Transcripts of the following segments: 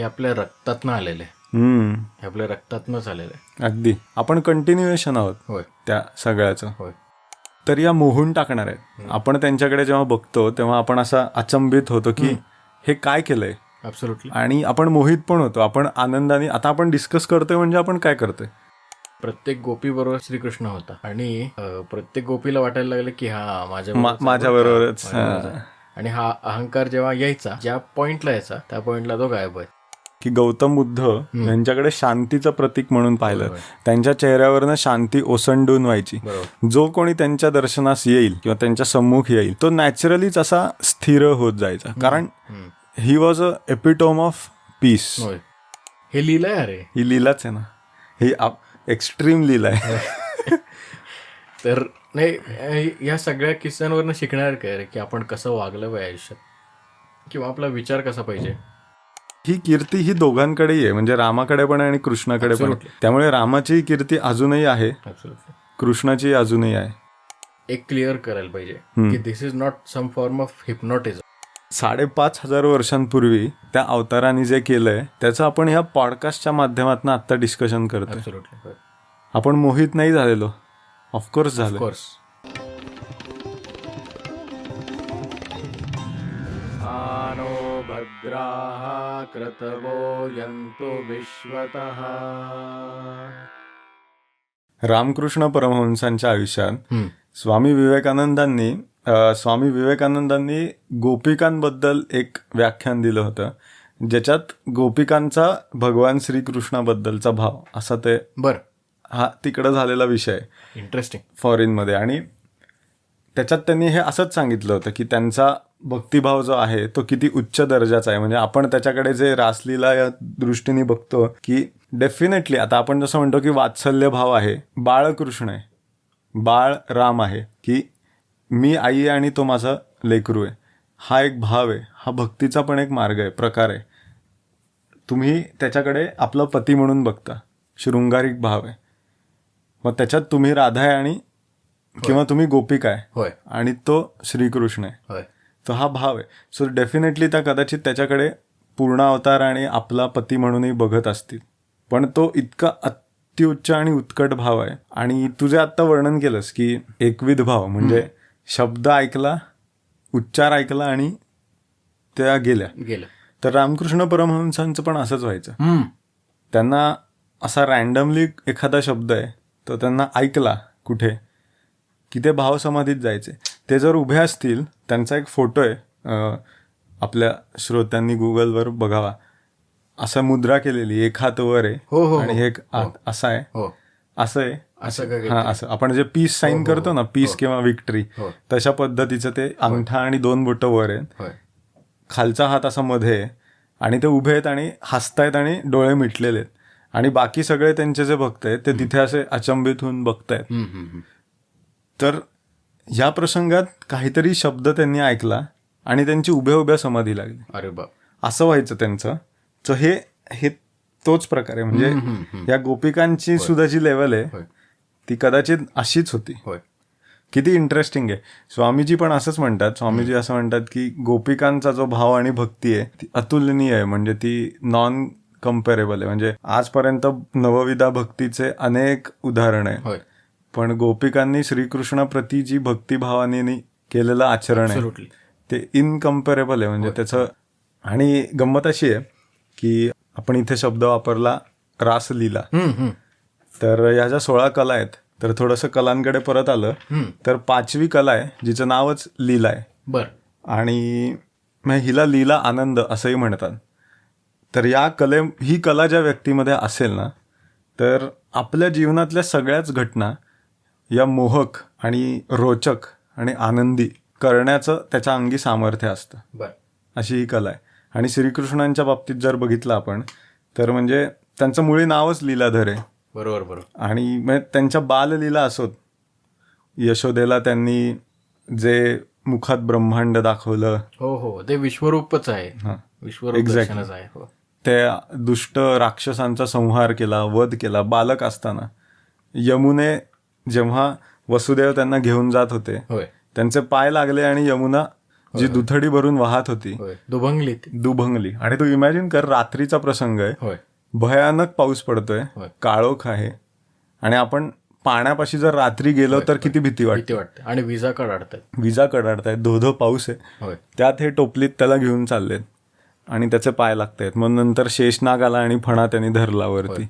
हे आपल्या रक्तातनं आलेलं. आहे हम्म. हे आपल्या रक्तातनंच आलेलं. आहे अगदी. आपण कंटिन्युएशन आहोत होय. त्या सगळ्याचं. होय. तर या मोहून टाकणार आहेत. आपण त्यांच्याकडे जेव्हा बघतो तेव्हा आपण असा अचंबित होतो की हे काय केलंय? ॲब्सोल्युटली आणि आपण मोहित पण होतो. आपण आनंदाने आता आपण डिस्कस करतोय म्हणजे आपण काय करतोय? प्रत्येक गोपी बरोबर श्रीकृष्ण होता. आणि प्रत्येक गोपीला वाटायला लागलं की हा माझ्या मा- माझ्याबरोबरच, आणि हा अहंकार जेव्हा यायचा ज्या पॉइंटला यायचा त्या पॉइंटला तो गायब आहे की गौतम बुद्ध यांच्याकडे शांतीचं प्रतीक म्हणून पाहिलं. त्यांच्या चेहऱ्यावरनं शांती ओसंडून व्हायची. जो कोणी त्यांच्या दर्शनास येईल किंवा त्यांच्या सम्मुख येईल तो नॅचरलीच असा स्थिर होत जायचा. कारण. He was a epitome of peace हे लिहिलंय अरे ही लीलाच आहे ना. ही एक्स्ट्रीम लीला आहे. तर नाही या सगळ्या किस्स्यांवरनं शिकणार काय रे? की आपण कसं वागलं पाहिजे आयुष्यात? किंवा आपला विचार कसा पाहिजे? ही कीर्ती ही दोघांकडेही आहे. म्हणजे रामाकडे पण आहे आणि कृष्णाकडे पण आहे. त्यामुळे रामाची कीर्ती अजूनही आहे. कृष्णाची अजूनही आहे. एक क्लिअर करायला पाहिजे की this is not some form of hypnotism साडेपाच हजार वर्षांपूर्वी त्या अवताराने जे केलंय त्याचं आपण ह्या पॉडकास्टच्या माध्यमातून आता डिस्कशन ऍब्सोल्युटली आपण मोहित नाही झालेलो. ऑफकोर्स झालं कोर्स भद्राः क्रतवो यन्तु विश्वतः। रामकृष्ण परमहंसांच्या आयुष्यात. स्वामी विवेकानंदांनी स्वामी विवेकानंदांनी गोपिकांबद्दल एक व्याख्यान दिलं होतं ज्याच्यात गोपिकांचा भगवान श्रीकृष्णाबद्दलचा भाव असा ते बर. हा तिकडं झालेला विषय इंटरेस्टिंग फॉरेनमध्ये आणि त्याच्यात त्यांनी हे असंच सांगितलं होतं की त्यांचा भक्तिभाव जो आहे तो किती उच्च दर्जाचा आहे. म्हणजे आपण त्याच्याकडे जे रासलीला या दृष्टीने बघतो की डेफिनेटली आता आपण जसं म्हणतो की वात्सल्य भाव आहे बाळकृष्ण आहे बाळ राम आहे की मी आई आहे आणि तो माझा लेकरू आहे. हा एक भाव आहे हा भक्तीचा पण एक मार्ग आहे प्रकार आहे. तुम्ही त्याच्याकडे आपला पती म्हणून बघता शृंगारिक भाव आहे. मग त्याच्यात तुम्ही राधा आहे आणि किंवा तुम्ही गोपिका आहे. आणि तो श्रीकृष्ण आहे. तो हा भाव आहे. सो डेफिनेटली त्या कदाचित त्याच्याकडे पूर्ण अवतार आणि आपला पती म्हणूनही बघत असतील. पण तो इतका अत्युच्च आणि उत्कट भाव आहे. आणि तू जे आत्ता वर्णन केलंस की एकविध भाव म्हणजे शब्द ऐकला उच्चार ऐकला आणि त्या गेल्या. गेलं तर रामकृष्ण परमहंसांचं पण असंच व्हायचं. त्यांना असा रॅन्डमली एखादा शब्द आहे तो त्यांना ऐकला कुठे? की ते भावसमाधीत जायचे? ते जर उभे असतील त्यांचा एक फोटो आहे आपल्या श्रोत्यांनी गुगलवर बघावा. असं मुद्रा केलेली एक हात वर आहे हो, हो, आणि एक हात असा आहे? हो. असं आहे? असं हा असं. आपण जे पीस साईन करतो ना पीस किंवा विक्टरी हो. तशा पद्धतीचं ते अंगठा आणि दोन बोटं वर आहेत. खालचा हात असा मध्ये आहे आणि ते उभे आहेत आणि हसतायत आणि डोळे मिटलेले आहेत. आणि बाकी सगळे त्यांचे जे भक्त आहेत ते तिथे असे अचंबित होऊन बघतायत. तर या प्रसंगात काहीतरी शब्द त्यांनी ऐकला आणि त्यांची उभ्या उभ्या समाधी लागली. अरे बाप. असं व्हायचं त्यांचं. तर हे हे तोच प्रकार आहे. म्हणजे या गोपिकांची सुद्धा जी लेवल आहे ती कदाचित अशीच होती. किती इंटरेस्टिंग आहे. स्वामीजी पण असंच म्हणतात. स्वामीजी असं म्हणतात की गोपिकांचा जो भाव आणि भक्ती आहे ती अतुलनीय आहे. म्हणजे ती नॉन कम्पेरेबल आहे. म्हणजे आजपर्यंत नवविधा भक्तीचे अनेक उदाहरण आहे पण गोपिकांनी श्रीकृष्णाप्रती जी भक्तिभावाने केलेलं आचरण आहे. ते इनकम्पेरेबल आहे. म्हणजे त्याचं आणि गंमत अशी आहे की आपण इथे शब्द वापरला रासलीला. तर ह्या ज्या सोळा कला आहेत तर थोडंसं कलांकडे परत आलं. तर पाचवी कला आहे जिचं नावच लीला आहे. बर. आणि हिला लीला आनंद असंही म्हणतात. तर या कले ही कला ज्या व्यक्तीमध्ये असेल ना तर आपल्या जीवनातल्या सगळ्याच घटना या मोहक आणि रोचक आणि आनंदी करण्याचं त्याच्या अंगी सामर्थ्य असतं. बर. अशी ही कला आहे. आणि श्रीकृष्णांच्या बाबतीत जर बघितलं आपण तर म्हणजे त्यांचं मुळी नावच लीलाधर आहे बरोबर बरोबर. आणि मग त्यांच्या बाललीला असोत. यशोदेला त्यांनी जे मुखात ब्रह्मांड दाखवलं. हो हो. ते विश्वरूपच आहे. विश्वरूप आहे. हो त्या दुष्ट राक्षसांचा संहार केला वध केला बालक असताना. यमुने जेव्हा वसुदेव त्यांना घेऊन जात होते त्यांचे पाय लागले आणि यमुना जी दुथडी भरून वाहत होती दुभंगली दुभंगली. आणि तू इमॅजिन कर रात्रीचा प्रसंग आहे. भयानक पाऊस पडतोय. काळोख आहे. आणि आपण पाण्यापाशी जर रात्री गेलो तर किती भीती वाटते? वाटते. आणि विजा कडाडतात. विजा कडाडतायत. धो धो पाऊस आहे. त्यात हे टोपलीत त्याला घेऊन चाललेत. आणि त्याचे पाय लागतायत. मग नंतर शेषनाग आला आणि फणा त्यांनी धरला वरती.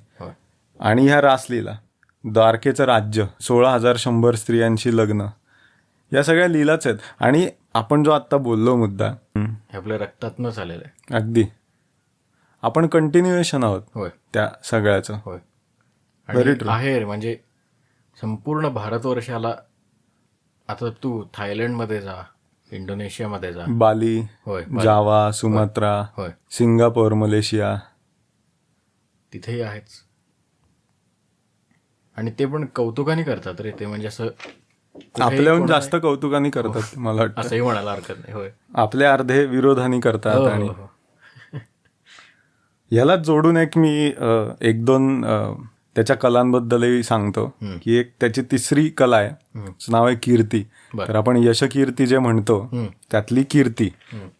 आणि ह्या रासलीला. द्वारकेचं राज्य सोळा हजार शंभर स्त्रियांची लग्न. या सगळ्या लीलाच आहेत. आणि आपण जो आत्ता बोललो मुद्दा आपल्या रक्तातनं झालेलं आहे. अगदी. आपण कंटिन्युएशन आहोत होय. त्या सगळ्याचं. होय. Very आणि true. आहे रे, म्हणजे संपूर्ण भारतवर्षाला आता तू थायलंडमध्ये जा इंडोनेशियामध्ये जा. बाली होय जावा सुमात्रा होय. Singapore Malaysia. तिथेही आहेच. आणि ते पण कौतुकाने करतात रे ते म्हणजे असं आपल्याहून जास्त कौतुकाने करतात मला वाटतं. असंही म्हणायला हरकत नाही होय. आपले अर्धे विरोधाने करतात हो, आणि हो, हो. याला जोडून एक मी एक दोन त्याच्या कलांबद्दलही सांगतो की एक त्याची तिसरी कला आहे नाव आहे कीर्ती. तर आपण यशकीर्ती जे म्हणतो त्यातली कीर्ती.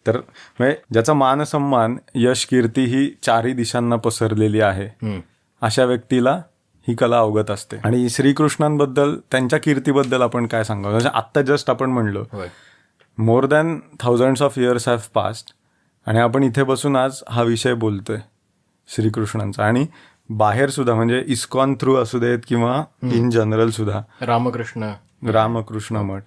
तर म्हणजे ज्याचा मान सन्मान यश कीर्ती ही चारही दिशांना पसरलेली आहे. अशा व्यक्तीला ही कला अवगत असते. आणि श्रीकृष्णांबद्दल त्यांच्या कीर्तीबद्दल आपण काय सांगा म्हणजे आत्ता जस्ट आपण म्हणलो more than thousands of years have passed आणि आपण इथे बसून आज हा विषय बोलतोय श्रीकृष्णांचा. आणि बाहेर सुद्धा म्हणजे इस्कॉन थ्रू असू देत किंवा इन जनरल सुद्धा रामकृष्ण. रामकृष्ण मठ.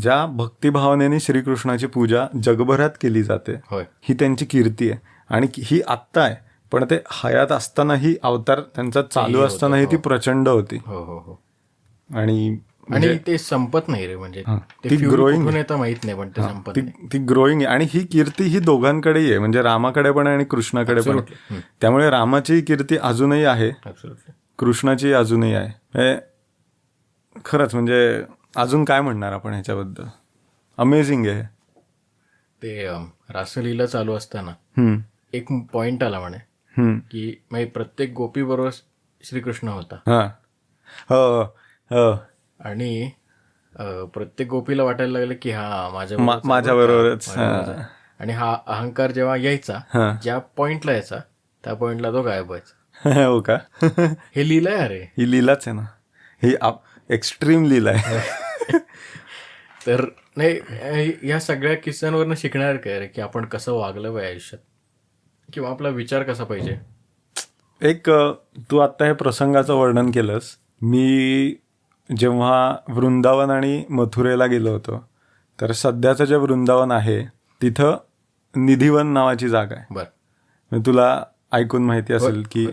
ज्या भक्तिभावनेने श्रीकृष्णाची पूजा जगभरात केली जाते ही त्यांची कीर्ती आहे. आणि ही आत्ता आहे. पण ते हयात असतानाही अवतार त्यांचा चालू असतानाही ती प्रचंड होती. हो हो हो. आणि आणि ते संपत नाही रे म्हणजे ते म्हणजे येतं माहीत नाही पण ते संपत ती नाही. ती ग्रोईंग आहे. आणि ही कीर्ती ही दोघांकडेही आहे. म्हणजे रामाकडे पण आहे आणि कृष्णाकडे पण. त्यामुळे रामाची कीर्ती अजूनही आहे. कृष्णाची अजूनही आहे. म्हणजे खरंच म्हणजे अजून काय म्हणणार आपण ह्याच्याबद्दल? अमेझिंग आहे ते रासलीला चालू असताना एक पॉइंट आला म्हणे. की म्हणजे प्रत्येक गोपी बरोबर श्रीकृष्ण होता. हा. हो आणि प्रत्येक गोपीला वाटायला लागलं की हा माझ्या मा- माझ्याबरोबरच, आणि हा अहंकार जेव्हा यायचा. ज्या पॉइंटला यायचा त्या पॉइंटला तो गायब व्हायचा. हो का? हे लिहिलंय अरे ही लीलाच आहे ना. ही एक्स्ट्रीम लीला आहे. तर नाही या सगळ्या किस्सांवरनं शिकणार काय रे की आपण कसं वागलं पाहिजे आयुष्यात? किंवा आपला विचार कसा पाहिजे? एक तू आत्ता हे प्रसंगाचं वर्णन केलंस. मी जेव्हा वृंदावन आणि मथुरेला गेलो होतो तर सध्याचं जे वृंदावन आहे तिथं निधिवन नावाची जागा आहे. बर. म्हणजे तुला ऐकून माहिती असेल की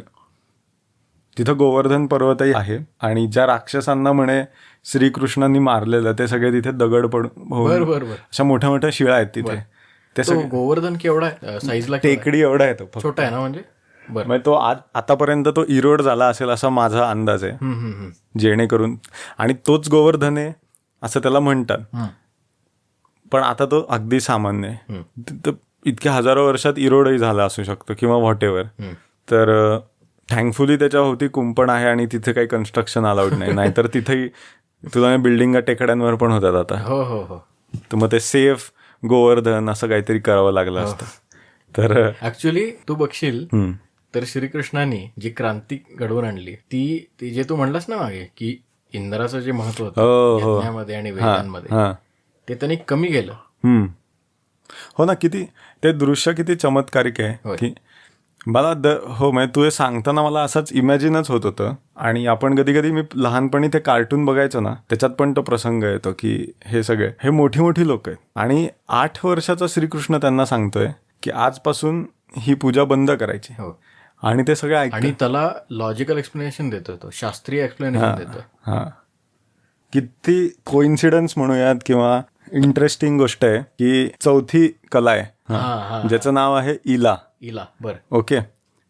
तिथं गोवर्धन पर्वतही आहे आणि ज्या राक्षसांना म्हणे श्रीकृष्णांनी मारलेलं ते सगळे तिथे दगड पड होऊन बर बर. बर अशा मोठ्या मोठ्या शिळा आहेत तिथे. ते तो सगळे गोवर्धन केवढा आहे? साईजला टेकडी एवढा आहे? छोटा आहे ना म्हणजे? बर. म्हणजे तो आज आतापर्यंत तो इरोड झाला असेल असा माझा अंदाज आहे. जेणेकरून आणि तोच गोवर्धन आहे असं त्याला म्हणतात. पण आता तो अगदी सामान्य आहे. त- त- इतक्या हजारो वर्षात इरोडही झाला असू शकतो किंवा व्हॉट एव्हर. तर थँकफुली त्याच्या होती कुंपण आहे आणि तिथे काही कन्स्ट्रक्शन अलाउड नाही. नाहीतर तिथेही तुला बिल्डिंगा टेकड्यांवर पण होतात आता. हो हो हो. तर मग ते सेफ गोवर्धन असं काहीतरी करावं लागलं असतं तर ऍक्च्युली तू बघशील. तर श्रीकृष्णाने जी क्रांती घडवून आणली ती ती जे तू म्हणलास ना मागे की इंद्राचं जे महत्त्व हो, होतं हो. यज्ञामध्ये आणि वेदांमध्ये हा ते त्यांनी कमी केलं. हो ना किती ते दृश्य किती चमत्कारिक आहे. की मला द हो म्हणजे तू हे सांगताना मला असंच इमॅजिनच होत होतं. आणि आपण कधी कधी मी लहानपणी ते कार्टून बघायचो ना त्याच्यात पण तो प्रसंग येतो की हे सगळे हे मोठी मोठी लोक आहेत. आणि आठ वर्षाचा श्रीकृष्ण त्यांना सांगतोय की आजपासून ही पूजा बंद करायची. हो. आणि ते सगळे ऐक आणि त्याला लॉजिकल एक्सप्लेनेशन देतो तो शास्त्रीय एक्सप्लेनेशन देतो. हा. किती कोइन्सिडन्स म्हणूयात किंवा इंटरेस्टिंग गोष्ट आहे की चौथी कला आहे. ज्याचं नाव आहे इला. इला बर. ओके.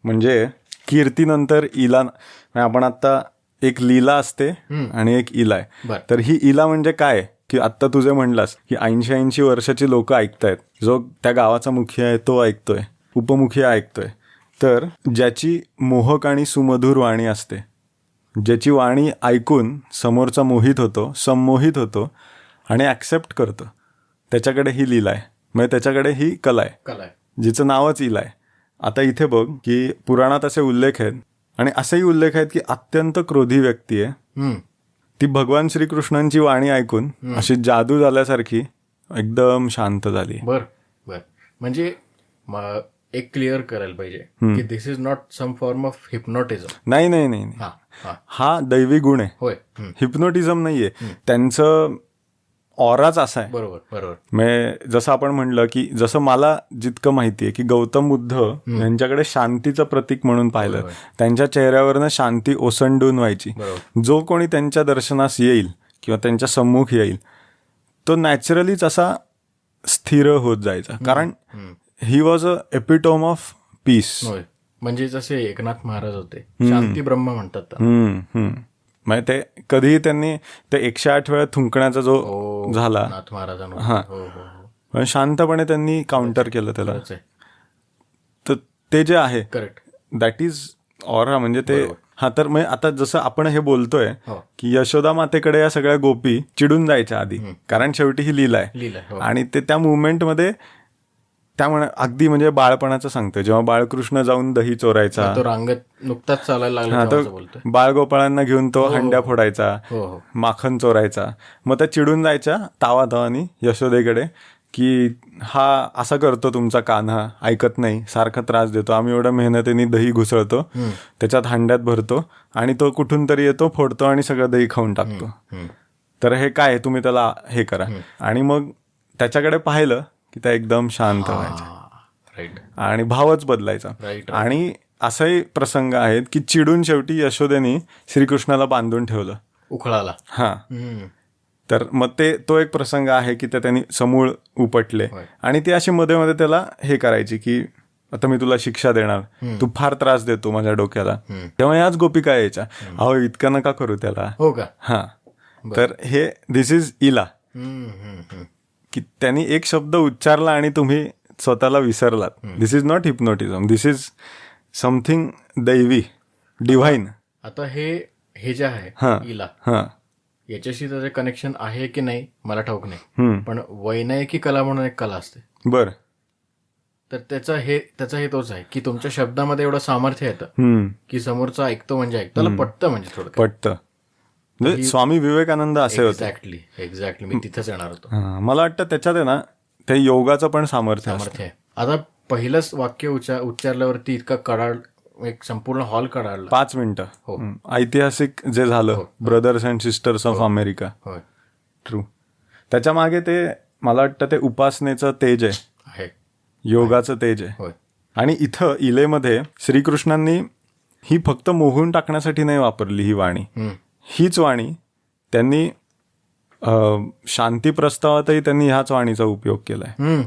म्हणजे कीर्तीनंतर इला म्हणजे आपण आता एक लीला असते आणि एक इला आहे. तर ही इला म्हणजे काय? की आत्ता तुझे म्हणलास की ऐंशी ऐंशी वर्षाची लोक ऐकतायत. जो त्या गावाचा मुखी आहे तो ऐकतोय. उपमुखी ऐकतोय. तर ज्याची मोहक आणि सुमधुर वाणी असते ज्याची वाणी ऐकून समोरचा मोहित होतो संमोहित होतो आणि ॲक्सेप्ट करतो. त्याच्याकडे ही लीला आहे. म्हणजे त्याच्याकडे ही कला आहे. कला आहे. जिचं नावच इला आहे. आता इथे बघ की पुराणात असे उल्लेख आहेत. आणि असेही उल्लेख आहेत की अत्यंत क्रोधी व्यक्ती आहे. ती भगवान श्रीकृष्णांची वाणी ऐकून अशी जादू झाल्यासारखी एकदम शांत झाली. बर बर. म्हणजे एक क्लिअर करायला पाहिजे की this is not some form of hypnotism नाही नाही नाही. हा दैवी गुण आहे. होय. हिप्नोटिझम नाहीये. त्यांचं ऑराच असा आहे. बरोबर बरोबर. म्हणजे जसं आपण म्हणलं की जसं मला जितकं माहिती आहे की गौतम बुद्ध यांच्याकडे शांतीचं प्रतीक म्हणून पाहिलं. त्यांच्या चेहऱ्यावरनं शांती ओसंडून व्हायची. जो कोणी त्यांच्या दर्शनास येईल किंवा त्यांच्या सम्मुख येईल तो नॅचरलीच असा स्थिर होत जायचा. कारण he was a epitome of peace म्हणजे जसे एकनाथ महाराज होते शांती ब्रह्म म्हणतात म्हणजे ते कधीही त्यांनी ते एकशे आठ वेळा थुंकण्याचा जो हो, झाला. हा. हो हो म्हणजे शांतपणे त्यांनी काउंटर केलं त्याला. तर ते जे आहे करेक्ट दॅट इज ऑरा म्हणजे ते हा तर म्हणजे आता जसं आपण हे बोलतोय की यशोदा मातेकडे या सगळ्या गोपी चिडून जायच्या आधी. कारण शेवटी ही लीला आहे. आणि ते त्या मुवमेंटमध्ये त्या म्हण अगदी म्हणजे बाळपणाचं सांगतं जेव्हा बाळकृष्ण जाऊन दही चोरायचा. तो रांगत नुकताच चालायला लागला हा बाळगोपाळांना घेऊन तो हंड्या फोडायचा. हो हो. माखन चोरायचा. मग त्या चिडून जायच्या तावा तावानी यशोदेकडे की हा असा करतो तुमचा कान्हा ऐकत नाही सारखा त्रास देतो. आम्ही एवढ्या मेहनतीने दही घुसळतो त्याच्यात हांड्यात भरतो आणि तो कुठून तरी येतो फोडतो आणि सगळं दही खाऊन टाकतो. तर हे काय? तुम्ही त्याला हे करा. आणि मग त्याच्याकडे पाहिलं की त्या एकदम शांत व्हायच्या राईट आणि भावच बदलायचा. आणि असाही प्रसंग आहेत की चिडून शेवटी यशोदेनी श्रीकृष्णाला बांधून ठेवलं. उखळाला. हा. तर मग ते तो एक प्रसंग आहे की ते त्यांनी समूळ उपटले. आणि ती अशी मध्ये मध्ये त्याला हे करायची की आता मी तुला शिक्षा देणार. तू फार त्रास देतो माझ्या डोक्याला. तेव्हा याच गोपिका यायच्या. अहो इतकं नका करू त्याला. हो का? हा. तर हे दिस इज इला. की त्यांनी एक शब्द उच्चारला आणि तुम्ही स्वतःला विसरलात. This is not hypnotism this is something दैवी डिव्हाइन आता हे हे जे आहे हा. इला हा. याच्याशी त्याचे कनेक्शन आहे की नाही मला ठाऊक नाही. पण वैनायकी कला म्हणून एक कला असते. बर. तर त्याचा हे त्याचा हे तोच आहे की तुमच्या शब्दामध्ये एवढं सामर्थ्य येतं की समोरचा ऐकतो म्हणजे ऐकतो त्याला पटतं म्हणजे थोडं पटतं. म्हणजे स्वामी विवेकानंद असे होते. एक्झॅक्टली एक्झॅक्टली मी तिथेच येणार होतो. मला वाटतं त्याच्यात आहे ना ते योगाचं पण सामर्थ्य. सामर्थ्य आहे. आता पहिलंच वाक्य उच्चार उच्चारल्यावरती इतका कडाड एक संपूर्ण हॉल कडाडला पाच मिनिटं. हो. ऐतिहासिक जे झालं brothers and sisters of America true त्याच्यामागे ते मला वाटतं ते उपासनेचं तेज आहे. योगाचं तेज आहे. आणि इथं इलेमध्ये श्रीकृष्णांनी ही फक्त मोहून टाकण्यासाठी नाही वापरली ही वाणी. हीच वाणी त्यांनी शांती प्रस्तावातही त्यांनी ह्याच वाणीचा उपयोग केलाय.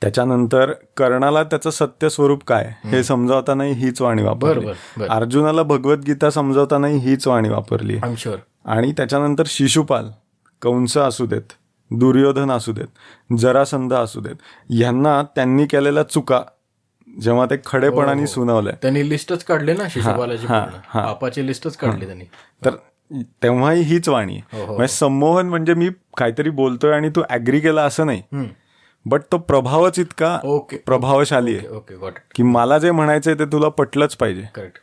त्याच्यानंतर कर्णाला त्याचं सत्य स्वरूप काय? हे समजावतानाही हीच वाणी वापरली. अर्जुनाला भगवद्गीता समजावतानाही हीच वाणी वापरली. आणि त्याच्यानंतर शिशुपाल कंस असू देत दुर्योधन असू देत जरासंध असू देत ह्यांना त्यांनी केलेल्या चुका जेव्हा ते खडेपणाने सुनावलंय. त्यांनी लिस्टच काढली ना शिशुपालाची हा. हा. पापाची लिस्टच काढली त्यांनी. तर तेव्हाही हीच वाणी. आहे हो, हो. म्हणजे संमोहन म्हणजे मी काहीतरी बोलतोय आणि तू ऍग्री केला असं नाही. बट तो प्रभावच इतका प्रभावशाली आहे. की मला जे म्हणायचंय ते तुला पटलंच पाहिजे. करेक्ट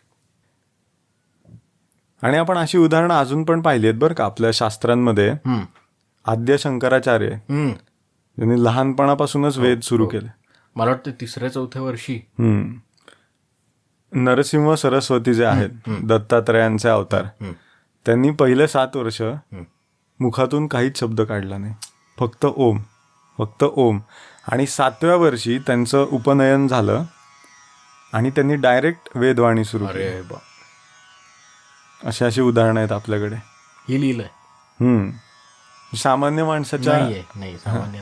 आणि आपण अशी उदाहरणं अजून पण पाहिली आहेत बरं का आपल्या शास्त्रांमध्ये. आद्य शंकराचार्य. यांनी लहानपणापासूनच वेद सुरू केले. मला वाटतं तिसऱ्या चौथ्या वर्षी. हम्म. नरसिंह सरस्वती जे आहेत दत्तात्रयांचे अवतार. त्यांनी पहिले सात वर्ष मुखातून काहीच शब्द काढला नाही. फक्त ओम फक्त ओम. आणि सातव्या वर्षी त्यांचं उपनयन झालं आणि त्यांनी डायरेक्ट वेदवाणी सुरू केली. अशी अशी उदाहरणं आहेत आपल्याकडे. ही लिहिलंय हम्म सामान्य माणसाच्या नाहीये नाही सामान्य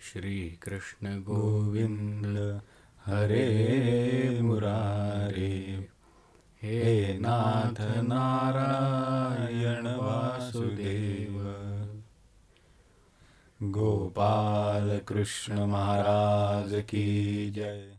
श्रीकृष्ण गोविंद हरे मुरारे। हे नाथ नारायण वासुदेव। गोपाल कृष्ण महाराज की जय।